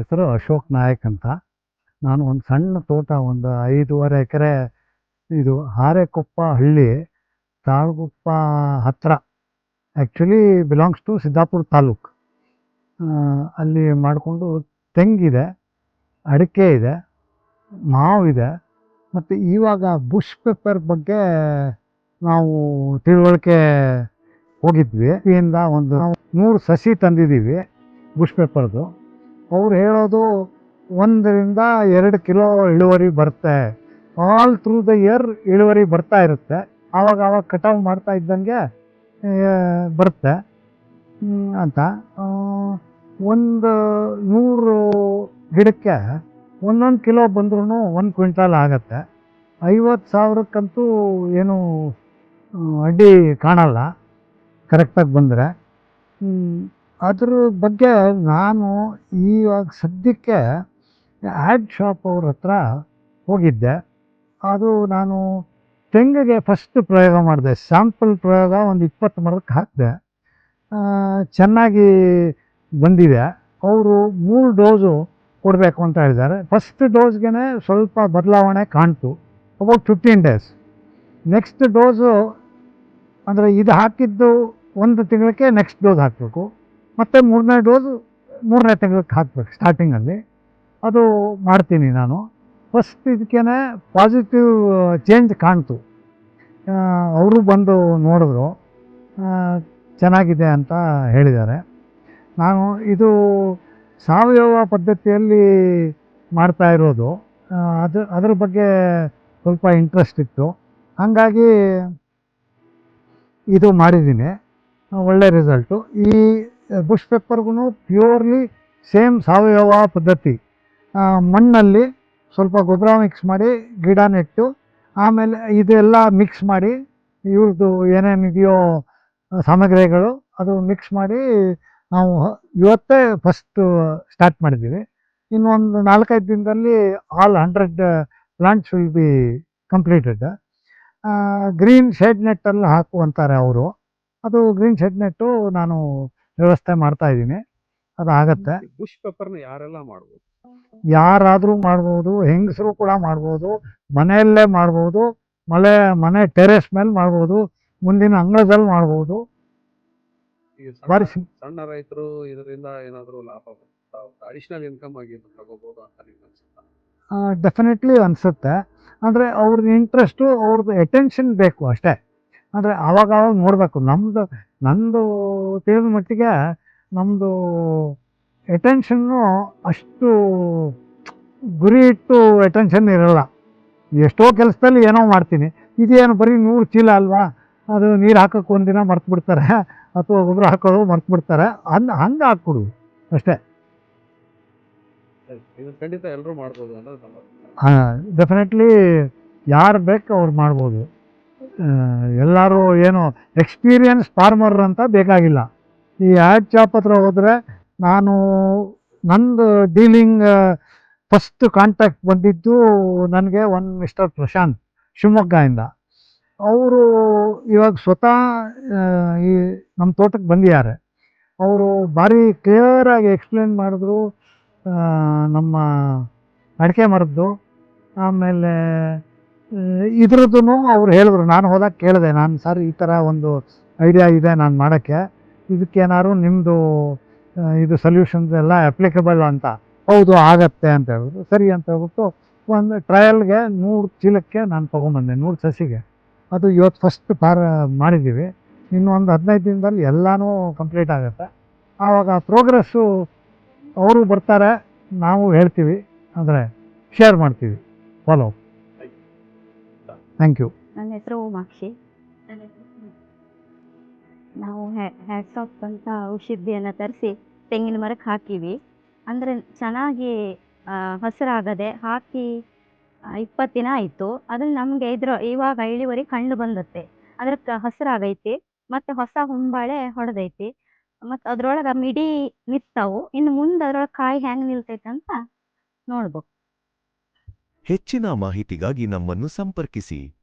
ಹೆಸರು ಅಶೋಕ್ ನಾಯಕ್ ಅಂತ. ನಾನು ಒಂದು ಸಣ್ಣ ತೋಟ, ಒಂದು ಐದೂವರೆ ಎಕರೆ, ಇದು ಹಾರೆಕೊಪ್ಪ ಹಳ್ಳಿ, ತಾಳಗುಪ್ಪ ಹತ್ತಿರ actually belongs to Siddapura taluk. ಅಲ್ಲಿ ಮಾಡಿಕೊಂಡು ತೆಂಗಿದೆ, ಅಡಿಕೆ ಇದೆ ಮಾವಿದೆ ಮತ್ತು ಇವಾಗ ಬುಷ್ ಪೇಪರ್ ಬಗ್ಗೆ ನಾವು ತಿಳುವಳಿಕೆ ಹೋಗಿದ್ವಿ. ಇಂದ ಒಂದು ನೂರು ಸಸಿ ತಂದಿದ್ದೀವಿ ಬುಷ್ ಪೆಪ್ಪರ್ದು ಅವ್ರು ಹೇಳೋದು ಒಂದರಿಂದ ಎರಡು ಕಿಲೋ ಇಳುವರಿ ಬರುತ್ತೆ. ಆಲ್ ಥ್ರೂ ದ ಇಯರ್ ಇಳುವರಿ ಬರ್ತಾ ಇರುತ್ತೆ. ಆವಾಗ ಆವಾಗ ಕಟಾವು ಮಾಡ್ತಾ ಇದ್ದಂಗೆ ಬರುತ್ತೆ. ಅಂತ. ಒಂದು ನೂರು ಗಿಡಕ್ಕೆ ಒಂದೊಂದು ಕಿಲೋ ಬಂದ್ರೂ ಒಂದು ಕ್ವಿಂಟಾಲ್ ಆಗುತ್ತೆ. ಐವತ್ತು ಸಾವಿರಕ್ಕಂತೂ ಏನು ಅಡ್ಡಿ ಕಾಣಲ್ಲ. ಕರೆಕ್ಟಾಗಿ ಬಂದರೆ. ಅದ್ರ ಬಗ್ಗೆ ನಾನು ಇವಾಗ ಸದ್ಯಕ್ಕೆ ಆ್ಯಡ್ ಶಾಪ್ ಅವ್ರ ಹತ್ರ ಹೋಗಿದ್ದೆ. ಅದು ನಾನು ತೆಂಗಿಗೆ ಫಸ್ಟ್ ಪ್ರಯೋಗ ಮಾಡಿದೆ. ಸ್ಯಾಂಪಲ್ ಪ್ರಯೋಗ ಒಂದು ಇಪ್ಪತ್ತು ಮರಕ್ಕೆ ಹಾಕಿದೆ. ಚೆನ್ನಾಗಿ ಬಂದಿದೆ. ಅವರು ಮೂರು ಡೋಸು ಕೊಡಬೇಕು ಅಂತ ಹೇಳಿದ್ದಾರೆ. ಫಸ್ಟ್ ಡೋಸ್ಗೆ ಸ್ವಲ್ಪ ಬದಲಾವಣೆ ಕಾಣ್ತು. About fifteen days next dose ಅಂದರೆ ಇದು ಹಾಕಿದ್ದು ಒಂದು ತಿಂಗಳಿಗೆ ನೆಕ್ಸ್ಟ್ ಡೋಸ್ ಹಾಕಬೇಕು. ಮತ್ತು ಮೂರನೇ ಡೋಸು ಮೂರನೇ ತಿಂಗಳಿಗೆ ಹಾಕ್ಬೇಕು ಸ್ಟಾರ್ಟಿಂಗಲ್ಲಿ ಅದು ಮಾಡ್ತೀನಿ ನಾನು. ಫಸ್ಟ್ ಇದಕ್ಕೇ ಪಾಸಿಟಿವ್ ಚೇಂಜ್ ಕಾಣ್ತು. ಅವರು ಬಂದು ನೋಡಿದ್ರು ಚೆನ್ನಾಗಿದೆ ಅಂತ ಹೇಳಿದ್ದಾರೆ. ನಾನು ಇದು ಸಾವಯವ ಪದ್ಧತಿಯಲ್ಲಿ ಮಾಡ್ತಾ ಇರೋದು. ಅದು, ಅದ್ರ ಬಗ್ಗೆ ಸ್ವಲ್ಪ ಇಂಟ್ರೆಸ್ಟ್ ಇತ್ತು. ಹಾಗಾಗಿ ಇದು ಮಾಡಿದ್ದೀನಿ. ಒಳ್ಳೆ ರಿಸಲ್ಟು ಈ ಬುಷ್ ಪೇಪರ್ಗೂ ಪ್ಯೂರ್ಲಿ ಸೇಮ್ ಸಾವಯವ ಪದ್ಧತಿ. ಮಣ್ಣಲ್ಲಿ ಸ್ವಲ್ಪ ಗೊಬ್ಬರ ಮಿಕ್ಸ್ ಮಾಡಿ ಗಿಡ ನೆಟ್ಟು ಆಮೇಲೆ ಇದೆಲ್ಲ ಮಿಕ್ಸ್ ಮಾಡಿ ಇವ್ರದ್ದು ಏನೇನಿದೆಯೋ ಸಾಮಗ್ರಿಗಳು ಅದು ಮಿಕ್ಸ್ ಮಾಡಿ ನಾವು ಇವತ್ತೇ ಫಸ್ಟ್ ಸ್ಟಾರ್ಟ್ ಮಾಡಿದ್ದೀವಿ. ಇನ್ನೊಂದು ನಾಲ್ಕೈದು ದಿನದಲ್ಲಿ all hundred plants will be completed green shade ನೆಟ್ಟಲ್ಲಿ ಹಾಕುವಂತಾರೆ ಅವರು. ಅದು ಗ್ರೀನ್ ಶೆಡ್ ನೆಟ್ಟು ನಾನು ವ್ಯವಸ್ಥೆ ಮಾಡ್ತಾ ಇದ್ದೀನಿ. ಅದು ಆಗತ್ತೆ. ಬುಷ್ ಪೇಪರ್ನ ಯಾರೆಲ್ಲ ಮಾಡ್ಬೋದು? ಯಾರಾದರೂ ಮಾಡ್ಬೋದು ಹೆಂಗಸರು ಕೂಡ ಮಾಡ್ಬೋದು ಮನೆಯಲ್ಲೇ ಮಾಡ್ಬೋದು ಮಳೆ ಮನೆ ಟೆರೆಸ್ ಮೇಲೆ ಮಾಡ್ಬೋದು ಮುಂದಿನ ಅಂಗಳದಲ್ಲಿ ಮಾಡ್ಬೋದು. ಈ ಸಣ್ಣ- ಬಾರಿ ಸಿಂ ಸಣ್ಣ ರೈತರು ಇದರಿಂದ ಏನಾದರೂ ಲಾಭ ಅಡಿಷನಲ್ ಇನ್ಕಮ್ ಆಗಿ ತಗೋಬಹುದು ಅಂತ ನಿಮ್ಗೆ ಅನ್ಸುತ್ತಾ? ಡೆಫಿನೆಟ್ಲಿ ಅನಿಸುತ್ತೆ. ಅಂದರೆ ಅವ್ರದ್ದು ಇಂಟ್ರೆಸ್ಟು ಅವ್ರದ್ದು ಅಟೆನ್ಷನ್ ಬೇಕು ಅಷ್ಟೇ. ಅಂದರೆ ಆವಾಗ ಆವಾಗ ನೋಡಬೇಕು. ನಮ್ಮದು ನಂದು ತಿಳಿದ ಮಟ್ಟಿಗೆ ನಮ್ಮದು ಎಟೆನ್ಷನ್ನು ಅಷ್ಟು ಗುರಿ ಇಟ್ಟು ಅಟೆನ್ಷನ್ ಇರಲ್ಲ. ಎಷ್ಟೋ ಕೆಲಸದಲ್ಲಿ ಏನೋ ಮಾಡ್ತೀನಿ. ಇದೇನು ಬರೀ ನೂರು ಚೀಲ ಅಲ್ವಾ? ಅದು ನೀರು ಹಾಕೋಕೆ ಒಂದಿನ ಮರ್ತು ಬಿಡ್ತಾರೆ ಅಥವಾ ಗೊಬ್ಬರ ಹಾಕೋದು ಮರ್ತು ಬಿಡ್ತಾರೆ ಅನ್ ಹಂಗೆ ಹಾಕ್ಬಿಡು ಅಷ್ಟೇ. ಖಂಡಿತ ಎಲ್ಲರೂ ಮಾಡ್ಬೋದು ಹಾಂ. ಡೆಫಿನೆಟ್ಲಿ ಯಾರು ಬೇಕು ಅವ್ರು ಮಾಡ್ಬೋದು. ಎಲ್ಲರೂ ಏನು ಎಕ್ಸ್ಪೀರಿಯನ್ಸ್ ಫಾರ್ಮರ್ ಅಂತ ಬೇಕಾಗಿಲ್ಲ. ಈ ಆ್ಯಡ್ ಶಾಪ್ ಹತ್ರ ಹೋದರೆ ನಾನು ನಂದು ಡೀಲಿಂಗ್ ಫಸ್ಟ್ ಕಾಂಟ್ಯಾಕ್ಟ್ ಬಂದಿದ್ದು ನನಗೆ ಒನ್ ಮಿಸ್ಟರ್ ಪ್ರಶಾಂತ್ ಶಿವಮೊಗ್ಗದಿಂದ ಅವರು ಇವಾಗ ಸ್ವತಃ ಈ ನಮ್ಮ ತೋಟಕ್ಕೆ ಬಂದಿದ್ದಾರೆ. ಅವರು ಭಾರಿ ಕ್ಲಿಯರಾಗಿ ಎಕ್ಸ್ಪ್ಲೇನ್ ಮಾಡಿದ್ರು ನಮ್ಮ ಅಡಿಕೆ ಮರದ್ದು. ಆಮೇಲೆ ಇದ್ರದ್ದು ಅವ್ರು ಹೇಳಿದ್ರು, ನಾನು ಹೋದಾಗ ಕೇಳಿದೆ, ನಾನು ಸರ್ ಈ ಥರ ಒಂದು ಐಡಿಯಾ ಇದೆ ನಾನು ಮಾಡೋಕ್ಕೆ, ಇದಕ್ಕೇನಾದ್ರು ನಿಮ್ಮದು ಇದು ಸೊಲ್ಯೂಷನ್ಸ್ ಎಲ್ಲ ಅಪ್ಲಿಕಬಲ್ ಅಂತ. ಹೌದು, ಆಗತ್ತೆ ಅಂತ ಹೇಳಿದ್ರು. ಸರಿ ಅಂತ ಹೇಳ್ಬಿಟ್ಟು ಒಂದು ಟ್ರಯಲ್ಗೆ ನೂರು ಚೀಲಕ್ಕೆ ನಾನು ತೊಗೊಂಬಂದೆ ನೂರು ಸಸಿಗೆ. ಅದು ಇವತ್ತು ಫಸ್ಟ್ ಪಾರ ಮಾಡಿದ್ದೀವಿ. ಇನ್ನೊಂದು ಹದಿನೈದು ದಿನದಲ್ಲಿ ಎಲ್ಲನೂ ಕಂಪ್ಲೀಟ್ ಆಗುತ್ತೆ. ಆವಾಗ ಪ್ರೋಗ್ರೆಸ್ಸು ಅವರು ಬರ್ತಾರೆ, ನಾವು ಹೇಳ್ತೀವಿ, ಅಂದರೆ ಶೇರ್ ಮಾಡ್ತೀವಿ ಫಾಲೋ ಥ್ಯಾಂಕ್ ಯು ನನ್ನ ಹೆಸರು ಓಮಾಕ್ಷಿ ನಾವು ಹ್ಯಾಟ್ಸಾಪ್ ಅಂತ ಔಷಧಿಯನ್ನು ತರಿಸಿ ತೆಂಗಿನ ಮರಕ್ಕೆ ಹಾಕಿವಿ. ಅಂದರೆ ಚೆನ್ನಾಗಿ ಹಸಿರಾಗದೆ ಹಾಕಿ ಇಪ್ಪತ್ತು ದಿನ ಆಯಿತು. ಅದ್ರಲ್ಲಿ ನಮಗೆ ಇದ್ರ, ಇವಾಗ ಇಳುವರಿ ಕಣ್ಣು ಬಂದತ್ತೆ ಅದ್ರ ಹಸಿರಾಗೈತಿ, ಮತ್ತು ಹೊಸ ಹೊಂಬಾಳೆ ಹೊಡೆದೈತಿ. ಮತ್ತು ಅದರೊಳಗೆ ಮಿಡಿ ನಿಂತವು. ಇನ್ನು ಮುಂದೆ ಅದರೊಳಗೆ ಕಾಯಿ ಹೆಂಗೆ ನಿಲ್ತೈತೆ ಅಂತ ನೋಡ್ಬೇಕು. ಹೆಚ್ಚಿನ ಮಾಹಿತಿಗಾಗಿ ನಮ್ಮನ್ನು ಸಂಪರ್ಕಿಸಿ.